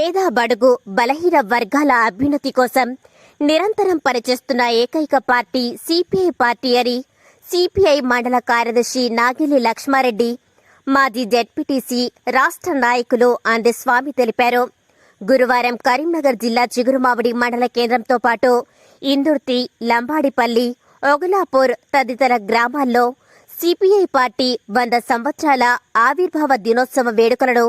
పేద బడుగు బలహీన వర్గాల అభ్యున్నతి కోసం నిరంతరం పనిచేస్తున్న ఏకైక పార్టీ సిపిఐ పార్టీ అని సిపిఐ మండల కార్యదర్శి నాగిలి లక్ష్మారెడ్డి మాజీ జెడ్పీటీసీ రాష్ట్ర నాయకులు అందస్వామి తెలిపారు. గురువారం కరీంనగర్ జిల్లా చిగురుమావిడి మండల కేంద్రంతో పాటు ఇందుర్తి లంబాడిపల్లి ఒగలాపూర్ తదితర గ్రామాల్లో సిపిఐ పార్టీ వంద సంవత్సరాల ఆవిర్భావ దినోత్సవ వేడుకలను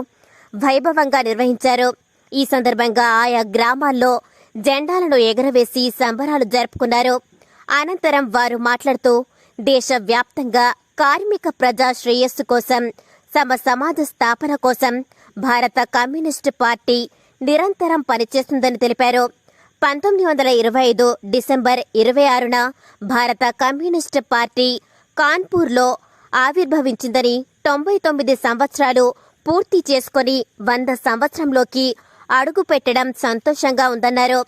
వైభవంగా నిర్వహించారు. ఈ సందర్భంగా ఆయా గ్రామాల్లో జెండాలను ఎగరవేసి సంబరాలు జరుపుకున్నారు. అనంతరం వారు మాట్లాడుతూ దేశవ్యాప్తంగా కార్మిక ప్రజా శ్రేయస్సు కోసం తమ సమాజ స్థాపన కోసం భారత కమ్యూనిస్టు పార్టీ నిరంతరం పనిచేస్తుందని తెలిపారు. పంతొమ్మిది వందల ఇరవై ఐదు డిసెంబర్ ఇరవై ఆరున భారత కమ్యూనిస్టు పార్టీ కాన్పూర్లో ఆవిర్భవించిందని తొంభై తొమ్మిది సంవత్సరాలు పూర్తి చేసుకొని వంద సంవత్సరంలోకి అడుగు పెట్టడం సంతోషంగా ఉందన్నారు.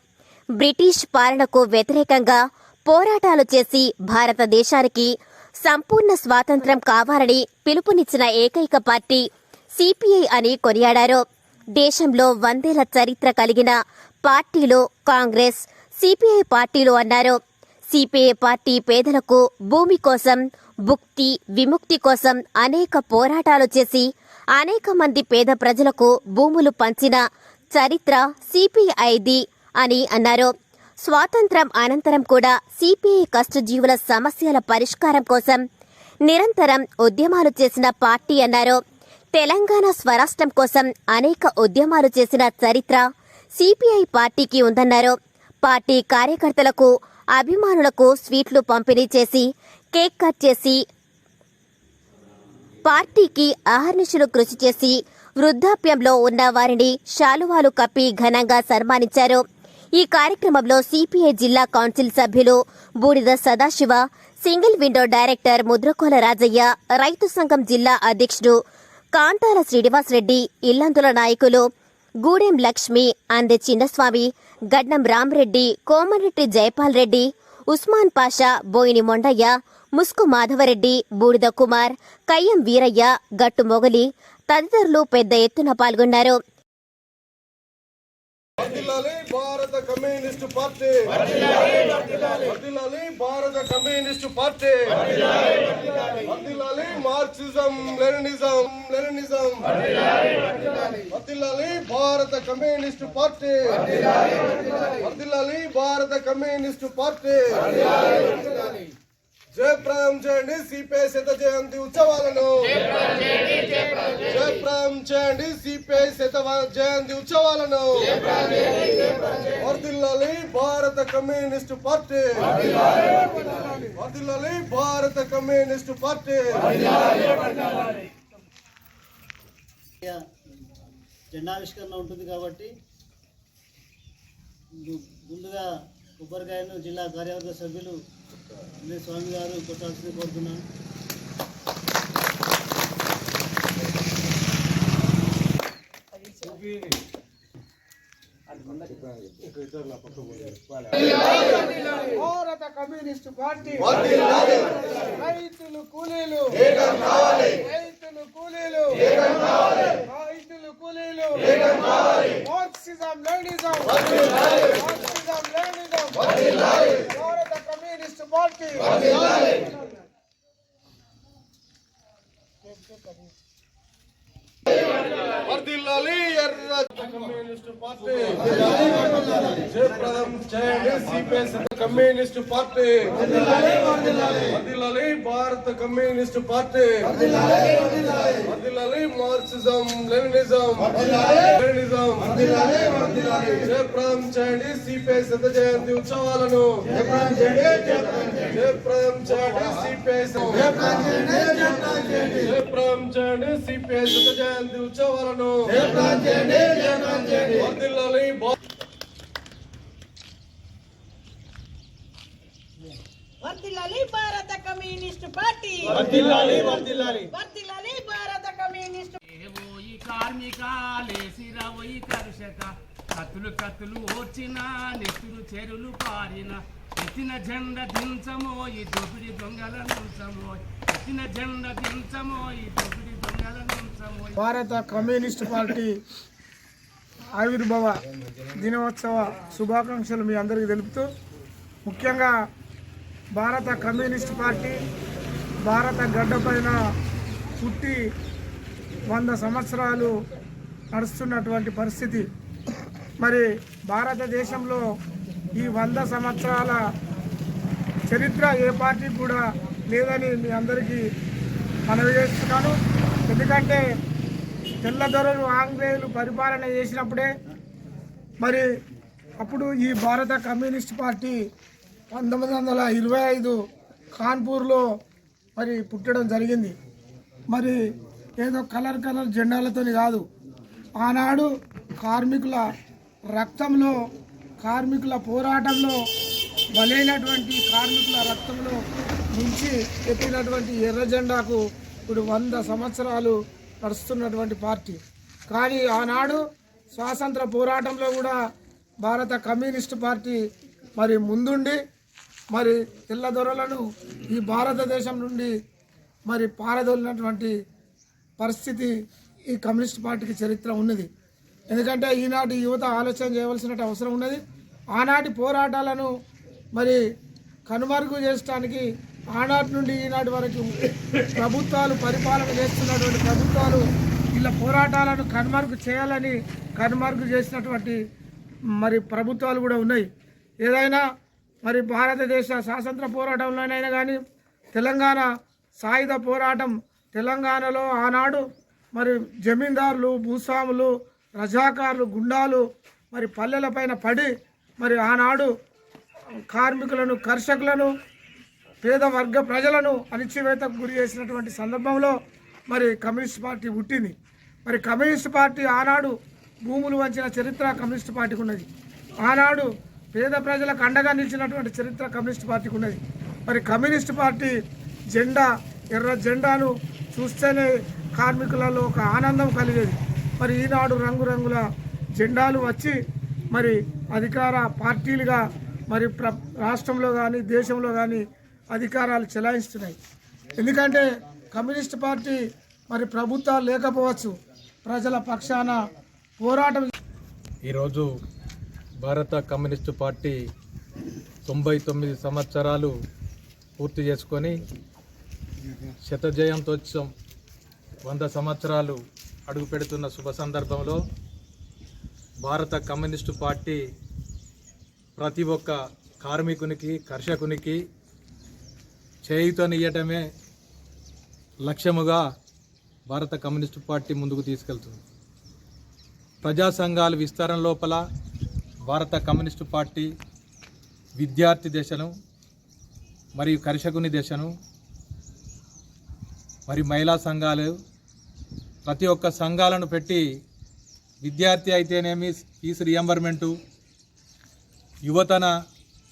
బ్రిటిష్ పాలనకు వ్యతిరేకంగా పోరాటాలు చేసి భారతదేశానికి సంపూర్ణ స్వాతంత్ర్యం కావాలని పిలుపునిచ్చిన ఏకైక పార్టీ సిపిఐ అని కొనియాడారు. దేశంలో వందేల చరిత్ర కలిగిన పార్టీలు కాంగ్రెస్ సిపిఐ పార్టీలు అన్నారు. సిపిఐ పార్టీ పేదలకు భూమి కోసం భుక్తి విముక్తి కోసం అనేక పోరాటాలు చేసి అనేక మంది పేద ప్రజలకు భూములు పంచిన చరిత్ర సిపిఐది అని అన్నారు. స్వాతంత్రం అనంతరం కూడా సిపిఐ కష్టజీవుల సమస్యల పరిష్కారం కోసం నిరంతరం ఉద్యమాలు చేసిన పార్టీ అన్నారు. తెలంగాణ స్వరాష్ట్రం కోసం అనేక ఉద్యమాలు చేసిన చరిత్ర సిపిఐ పార్టీకి ఉందన్నారు. పార్టీ కార్యకర్తలకు అభిమానులకు స్వీట్లు పంపిణీ చేసి కేక్ కట్ చేసి పార్టీకి అహర్నిశలు కృషి చేసి వృద్ధాప్యంలో ఉన్న వారిని శాలువాలు కప్పి ఘనంగా సన్మానించారు. ఈ కార్యక్రమంలో సిపిఐ జిల్లా కౌన్సిల్ సభ్యులు Budida Sadashiva single window director Mudrakola Rajaiah రైతు సంఘం జిల్లా అధ్యక్షుడు కాంటాల శ్రీనివాసరెడ్డి ఇల్లందుల నాయకులు గూడెం లక్ష్మి అందె చిన్నస్వామి గడ్డం రామరెడ్డి కోమరెడ్డి జయపాల్ రెడ్డి ఉస్మాన్ పాషా బోయిని మొండయ్య ముస్కు మాధవరెడ్డి బూడిద కుమార్ కయ్యం వీరయ్య గట్టు మొగలి తదితరులు పెద్ద ఎత్తున పాల్గొన్నారు. భారత కమ్యూనిస్టు పార్టీ. వర్ధిల్లాలి భారత కమ్యూనిస్టు పార్టీ. వర్ధిల్లాలి మార్క్సిజం లెనినిజం లెనినిజం. వర్ధిల్లాలి భారత కమ్యూనిస్టు పార్టీ. వర్ధిల్లాలి భారత కమ్యూనిస్టు పార్టీ. జయప్రదం చేయండి సిపిఐ శత జయంతి ఉత్సవాలను. జయప్రదం చేయండి సిపిఐ శత జయంతి ఉత్సవాలను. వర్దిల్లాలి భారత కమ్యూనిస్ట్ పార్టీ. వర్దిల్లాలి భారత కమ్యూనిస్ట్ పార్టీ. జెండావిష్కరణ ఉంటుంది కాబట్టి ముందుగా కొబ్బరికాయను జిల్లా కార్యవర్గ సభ్యులు స్వామి గారు కొట్టాల్సింది కోరుతున్నాను. భారత కమ్యూనిస్ట్ పార్టీ రైతులు కూలీలు రైతులు కూలీలు రైతులు కూలీలు మార్క్సిజం లెనిజం మార్క్సిజం లెనిజం భారత కమ్యూనిస్టు పార్టీ వర్ధిల్లాలి ఎర్ర కమ్యూనిస్టు పార్టీ చేయండి సిపిఐ శత పార్టీ. వర్ధిల్లాలి భారత కమ్యూనిస్ట్ పార్టీ. వర్ధిల్లాలి మార్క్సిజం లెనినిజం. లెనినిజం. జయప్రదం చేయండి సిపిఐ శత జయంతి ఉత్సవాలను. జయప్రదం చేయండి సిపిఐ జయప్రదం చేయండి సిపిఐ శత జయంతి ఉత్సవాలను. వర్దిల్లాలి వర్ధిల్లాలి భారత కమ్యూనిస్ట్ పార్టీ. వర్దిల్లాలి వర్దిల్లాలి వర్ధిల్లాలి భారత కమ్యూనిస్ట్. ఏవోయి కార్మిక లేసిరవోయి కరుషక కత్తులు కత్తులు ఓర్చిన నెత్తులు చెరులు పారిన. ఎత్తిన జెండ దించమోయి దొపిడి దొంగల నుంచమోయ్ ఎత్తిన జెండ దించమోయి దొపిడి దొంగల నుంచమోయ్ భారత కమ్యూనిస్ట్ పార్టీ ఆవిర్భావ దినోత్సవ శుభాకాంక్షలు మీ అందరికీ తెలుపుతూ ముఖ్యంగా భారత కమ్యూనిస్ట్ పార్టీ భారత గడ్డపైన పుట్టి వంద సంవత్సరాలు నడుస్తున్నటువంటి పరిస్థితి. మరి భారతదేశంలో ఈ వంద సంవత్సరాల చరిత్ర ఏ పార్టీ కూడా లేదని మీ అందరికీ మనవి చేస్తున్నాను. ఎందుకంటే తెల్లదొరలు ఆంగ్లేయులు పరిపాలన చేసినప్పుడే మరి అప్పుడు ఈ భారత కమ్యూనిస్ట్ పార్టీ పంతొమ్మిది వందల ఇరవై ఐదు కాన్పూర్లో మరి పుట్టడం జరిగింది. మరి ఏదో కలర్ కలర్ జెండాలతో కాదు ఆనాడు కార్మికుల రక్తంలో కార్మికుల పోరాటంలో బలైనటువంటి కార్మికుల రక్తంలో నుంచి ఎత్తినటువంటి ఎర్ర జెండాకు ఇప్పుడు వంద సంవత్సరాలు నడుస్తున్నటువంటి పార్టీ. కానీ ఆనాడు స్వాతంత్ర పోరాటంలో కూడా భారత కమ్యూనిస్ట్ పార్టీ మరి ముందుండి మరి తెల్లదొరలను ఈ భారతదేశం నుండి మరి పారదోలినటువంటి పరిస్థితి ఈ కమ్యూనిస్ట్ పార్టీకి చరిత్ర ఉన్నది. ఎందుకంటే ఈనాటి యువత ఆలోచన చేయవలసిన అవసరం ఉన్నది. ఆనాటి పోరాటాలను మరి కనుమరుగు చేయడానికి ఆనాటి నుండి ఈనాటి వరకు ప్రభుత్వాలు పరిపాలన చేస్తున్నటువంటి ప్రభుత్వాలు ఇలా పోరాటాలను కనుమరుగు చేయాలని కనుమరుగు చేసినటువంటి మరి ప్రభుత్వాలు కూడా ఉన్నాయి. ఏదైనా మరి భారతదేశ స్వాతంత్ర పోరాటంలోనైనా కానీ తెలంగాణ సాయుధ పోరాటం తెలంగాణలో ఆనాడు మరి జమీందారులు భూస్వాములు రజాకారులు గుండాలు మరి పల్లెలపైన పడి మరి ఆనాడు కార్మికులను కర్షకులను పేద వర్గ ప్రజలను అణిచివేతకు గురి చేసినటువంటి సందర్భంలో మరి కమ్యూనిస్ట్ పార్టీ పుట్టింది. మరి కమ్యూనిస్ట్ పార్టీ ఆనాడు భూములు వంచిన చరిత్ర కమ్యూనిస్ట్ పార్టీకి ఉన్నది. ఆనాడు పేద ప్రజలకు అండగా నిలిచినటువంటి చరిత్ర కమ్యూనిస్ట్ పార్టీకి ఉన్నది. మరి కమ్యూనిస్ట్ పార్టీ జెండా ఎర్ర జెండాను చూస్తేనే కార్మికులలో ఒక ఆనందం కలిగేది. మరి ఈనాడు రంగురంగుల జెండాలు వచ్చి మరి అధికార పార్టీలుగా మరి ప్ర రాష్ట్రంలో కానీ దేశంలో కానీ అధికారాలు చెలాయిస్తున్నాయి. ఎందుకంటే కమ్యూనిస్ట్ పార్టీ మరి ప్రభుత్వాలు లేకపోవచ్చు. ప్రజల పక్షాన పోరాటం ఈరోజు భారత కమ్యూనిస్టు పార్టీ తొంభై తొమ్మిది సంవత్సరాలు పూర్తి చేసుకొని శతజయంతోత్సవం వంద సంవత్సరాలు అడుగు పెడుతున్న శుభ సందర్భంలో భారత కమ్యూనిస్టు పార్టీ ప్రతి ఒక్క కార్మికునికి కర్షకునికి చేయుతనియటమే లక్ష్యముగా భారత కమ్యూనిస్టు పార్టీ ముందుకు తీసుకెళ్తుంది. ప్రజా సంఘాలు విస్తరణ లోపల భారత కమ్యూనిస్టు పార్టీ విద్యార్థి దశను మరియు కర్షకుని దశను మరి మహిళా సంఘాలు ప్రతి ఒక్క సంఘాలను పెట్టి విద్యార్థి అయితేనేమి ఫీజు రియంబర్మెంటు యువతన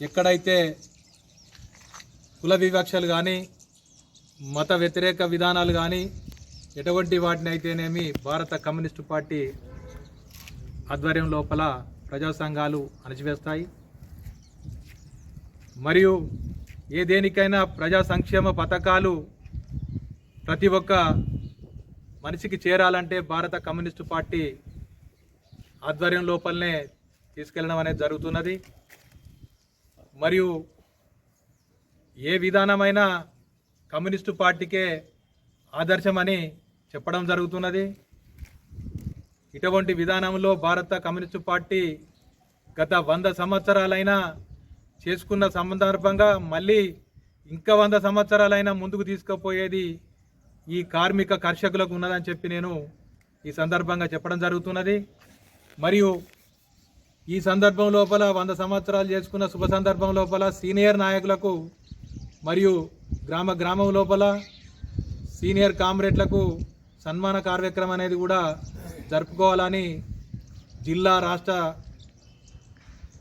ఎక్కడైతే కుల వివక్షలు కానీ మత వ్యతిరేక విధానాలు కానీ ఎటువంటి వాటిని అయితేనేమి భారత కమ్యూనిస్టు పార్టీ ఆధ్వర్యం లోపల ప్రజా సంఘాలు అణచివేస్తాయి. మరియు ఏ దేనికైనా ప్రజా సంక్షేమ పథకాలు ప్రతి ఒక్క మనిషికి చేరాలంటే భారత కమ్యూనిస్టు పార్టీ ఆధ్వర్యం లోపలనే తీసుకెళ్ళడం అనేది జరుగుతున్నది. మరియు ఏ విధానమైన కమ్యూనిస్టు పార్టీకే ఆదర్శమని చెప్పడం జరుగుతున్నది. ఇటువంటి విధానంలో భారత కమ్యూనిస్టు పార్టీ గత వంద సంవత్సరాలైనా చేసుకున్న సందర్భంగా మళ్ళీ ఇంకా వంద సంవత్సరాలైనా ముందుకు తీసుకుపోయేది ఈ కార్మిక కర్షకులకు ఉన్నదని చెప్పి నేను ఈ సందర్భంగా చెప్పడం జరుగుతున్నది. మరియు ఈ సందర్భం లోపల వంద సంవత్సరాలు చేసుకున్న శుభ సందర్భం లోపల సీనియర్ నాయకులకు మరియు గ్రామ గ్రామం లోపల సీనియర్ కామ్రేడ్లకు సన్మాన కార్యక్రమం అనేది కూడా జరుపుకోవాలని జిల్లా రాష్ట్ర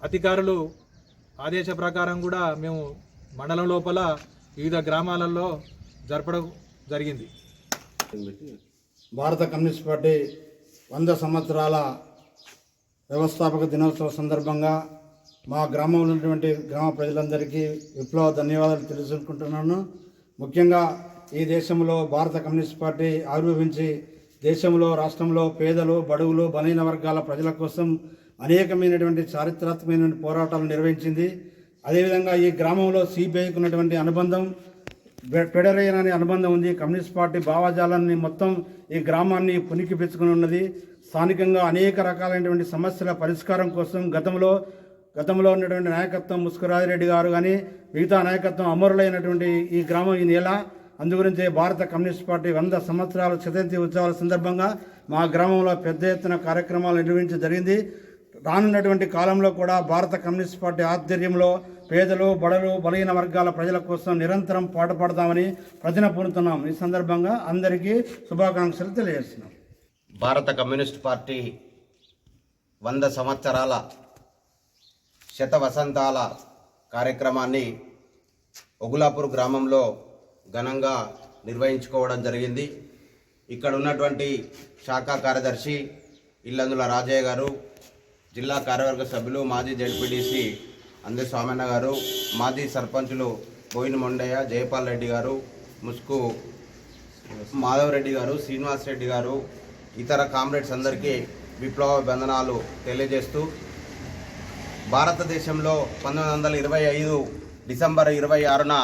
అధికారులు ఆదేశ ప్రకారం కూడా మేము మండలం లోపల వివిధ గ్రామాలలో జరపడం జరిగింది. భారత కమ్యూనిస్ట్ పార్టీ వంద సంవత్సరాల వ్యవస్థాపక దినోత్సవ సందర్భంగా మా గ్రామంలో ఉన్నటువంటి గ్రామ ప్రజలందరికీ విప్లవ ధన్యవాదాలు తెలుసుకుంటున్నాను. ముఖ్యంగా ఈ దేశంలో భారత కమ్యూనిస్ట్ పార్టీ ఆవిర్భవించి దేశంలో రాష్ట్రంలో పేదలు బడుగులు బలహీన వర్గాల ప్రజల కోసం అనేకమైనటువంటి చారిత్రాత్మకమైన పోరాటాలు నిర్వహించింది. అదేవిధంగా ఈ గ్రామంలో సిబిఐకి ఉన్నటువంటి అనుబంధం ఫెడరేషన్ అనే అనుబంధం ఉంది. కమ్యూనిస్ట్ పార్టీ భావజాలాన్ని మొత్తం ఈ గ్రామాన్ని పునికి పెంచుకుని ఉన్నది. స్థానికంగా అనేక రకాలైనటువంటి సమస్యల పరిష్కారం కోసం గతంలో గతంలో ఉన్నటువంటి నాయకత్వం ముస్కురాజిరెడ్డి గారు కానీ మిగతా నాయకత్వం అమరులైనటువంటి ఈ గ్రామం ఈ నేల అందుగురించి భారత కమ్యూనిస్ట్ పార్టీ వంద సంవత్సరాల శతాబ్ది ఉత్సవాల సందర్భంగా మా గ్రామంలో పెద్ద ఎత్తున కార్యక్రమాలు నిర్వహించడం జరిగింది. రానున్నటువంటి కాలంలో కూడా భారత కమ్యూనిస్ట్ పార్టీ ఆధ్వర్యంలో పేదలు బడలు బలహీన వర్గాల ప్రజల కోసం నిరంతరం పాటుపడతామని ప్రజన పొందుతున్నాం ఈ సందర్భంగా అందరికీ శుభాకాంక్షలు తెలియజేస్తున్నాం. భారత కమ్యూనిస్ట్ పార్టీ వంద సంవత్సరాల శత వసంతాల కార్యక్రమాన్ని ఒగులాపూర్ గ్రామంలో ఘనంగా నిర్వహించుకోవడం జరిగింది. ఇక్కడ ఉన్నటువంటి శాఖ కార్యదర్శి ఇల్లందుల రాజయ్య గారు జిల్లా కార్యవర్గ సభ్యులు మాజీ జడ్పీటీసీ అందే స్వామన్న గారు మాజీ సర్పంచులు బోయిన మొండయ్య జయపాల్ రెడ్డి గారు ముసుకు మాధవరెడ్డి గారు శ్రీనివాస్ రెడ్డి గారు ఇతర కామ్రేడ్స్ అందరికీ విప్లవ బంధనాలు తెలియజేస్తూ భారతదేశంలో పంతొమ్మిది వందల ఇరవై ఐదు డిసెంబర్ ఇరవై ఆరున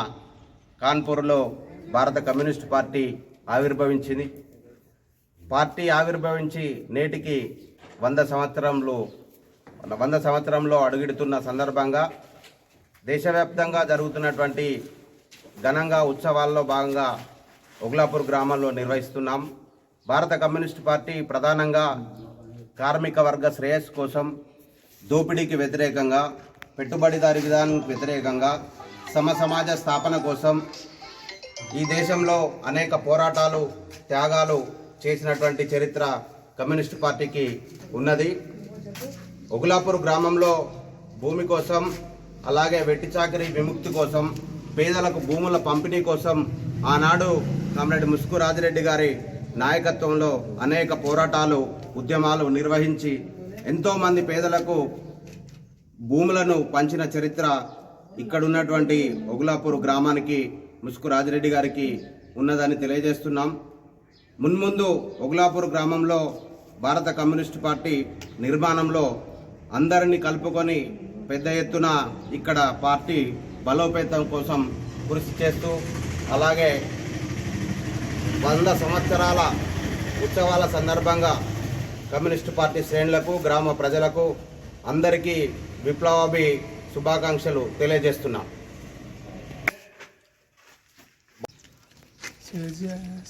కాన్పూర్లో భారత కమ్యూనిస్ట్ పార్టీ ఆవిర్భవించింది. పార్టీ ఆవిర్భవించి నేటికి వంద సంవత్సరంలో వంద సంవత్సరంలో అడుగిడుతున్న సందర్భంగా దేశవ్యాప్తంగా జరుగుతున్నటువంటి ఘనంగా ఉత్సవాల్లో భాగంగా ఉగ్లాపూర్ గ్రామంలో నిర్వహిస్తున్నాం. భారత కమ్యూనిస్ట్ పార్టీ ప్రధానంగా కార్మిక వర్గ శ్రేయస్సు కోసం దోపిడీకి వ్యతిరేకంగా పెట్టుబడిదారి విధానానికి వ్యతిరేకంగా సమ సమాజ స్థాపన కోసం ఈ దేశంలో అనేక పోరాటాలు త్యాగాలు చేసినటువంటి చరిత్ర కమ్యూనిస్ట్ పార్టీకి ఉన్నది. ఉగులాపూర్ గ్రామంలో భూమి కోసం అలాగే వెట్టి చాకరీ విముక్తి కోసం పేదలకు భూముల పంపిణీ కోసం ఆనాడు కామ్రేడ్ ముసుకు రాజిరెడ్డి గారి నాయకత్వంలో అనేక పోరాటాలు ఉద్యమాలు నిర్వహించి ఎంతోమంది పేదలకు భూములను పంచిన చరిత్ర ఇక్కడ ఉన్నటువంటి ఒగులాపూర్ గ్రామానికి ముసుకు రాజిరెడ్డి గారికి ఉన్నదని తెలియజేస్తున్నాం. మున్ముందు ఒగులాపూర్ గ్రామంలో భారత కమ్యూనిస్ట్ పార్టీ నిర్మాణంలో అందరినీ కలుపుకొని పెద్ద ఎత్తున ఇక్కడ పార్టీ బలోపేతం కోసం కృషి చేస్తూ అలాగే వంద సంవత్సరాల ఉత్సవాల సందర్భంగా కమ్యూనిస్ట్ పార్టీ శ్రేణులకు గ్రామ ప్రజలకు అందరికీ విప్లవాభి శుభాకాంక్షలు తెలియజేస్తున్నాం.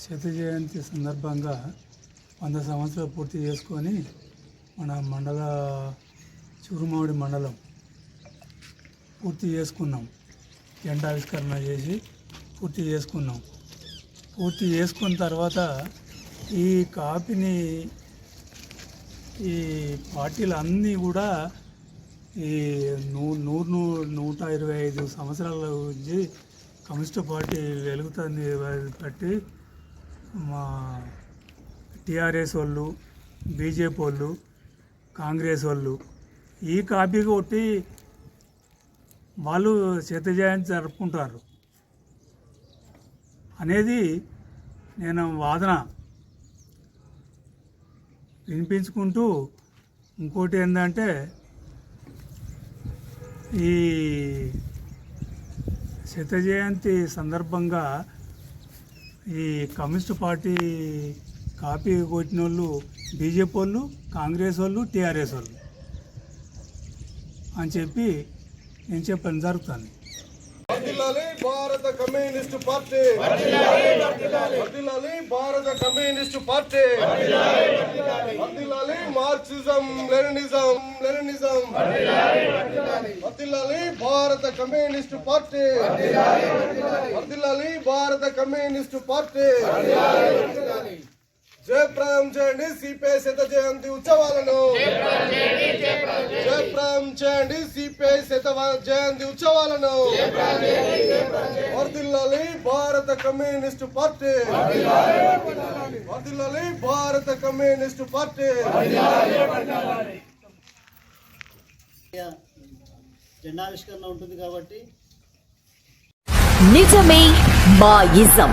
శత జయంతి సందర్భంగా వంద సంవత్సరాలు పూర్తి చేసుకొని మన మండల చురుమావిడి మండలం పూర్తి చేసుకున్నాం. జెండావిష్కరణ చేసి పూర్తి చేసుకున్నాం. పూర్తి చేసుకున్న తర్వాత ఈ కాపీని ఈ పార్టీలు అన్నీ కూడా ఈ నూ నూరు నూ- నూట ఇరవై ఐదు సంవత్సరాల నుంచి కమ్యూనిస్ట్ పార్టీ వెలుగుతుంది బట్టి మా టీఆర్ఎస్ వాళ్ళు బీజేపీ వాళ్ళు కాంగ్రెస్ వాళ్ళు ఈ కాపీ కొట్టి వాళ్ళు శత జయంతి జరుపుకుంటారు అనేది నేను వాదన వినిపించుకుంటూ ఇంకోటి ఏంటంటే ఈ శత జయంతి సందర్భంగా ఈ కమ్యూనిస్ట్ పార్టీ కాపీ కొట్టిన వాళ్ళు బీజేపీ వాళ్ళు కాంగ్రెస్ వాళ్ళు టీఆర్ఎస్ వాళ్ళు అని చెప్పి నేను చెప్పాను జరుగుతుంది. వర్ధిల్లాలి భారత కమ్యూనిస్టు పార్టీ. వర్ధిల్లాలి భారత కమ్యూనిస్టు పార్టీ. వర్ధిల్లాలి మార్క్సిజం లెనినిజం లెనినిజం. వర్ధిల్లాలి భారత కమ్యూనిస్టు పార్టీ. వర్ధిల్లాలి భారత కమ్యూనిస్టు పార్టీ. జయప్రదం చేయండి సిపిఐ శత జయంతి ఉత్సవాలను. జయప్రదం చేయండి సిపిఐ శత జయంతి ఉత్సవాలను. వర్ధిల్లాలి భారత కమ్యూనిస్టు పార్టీ. వర్ధిల్లాలి. Bharata communist party. జెండావిష్కరణ ఉంటుంది కాబట్టి. నిజమే మా ఇజం.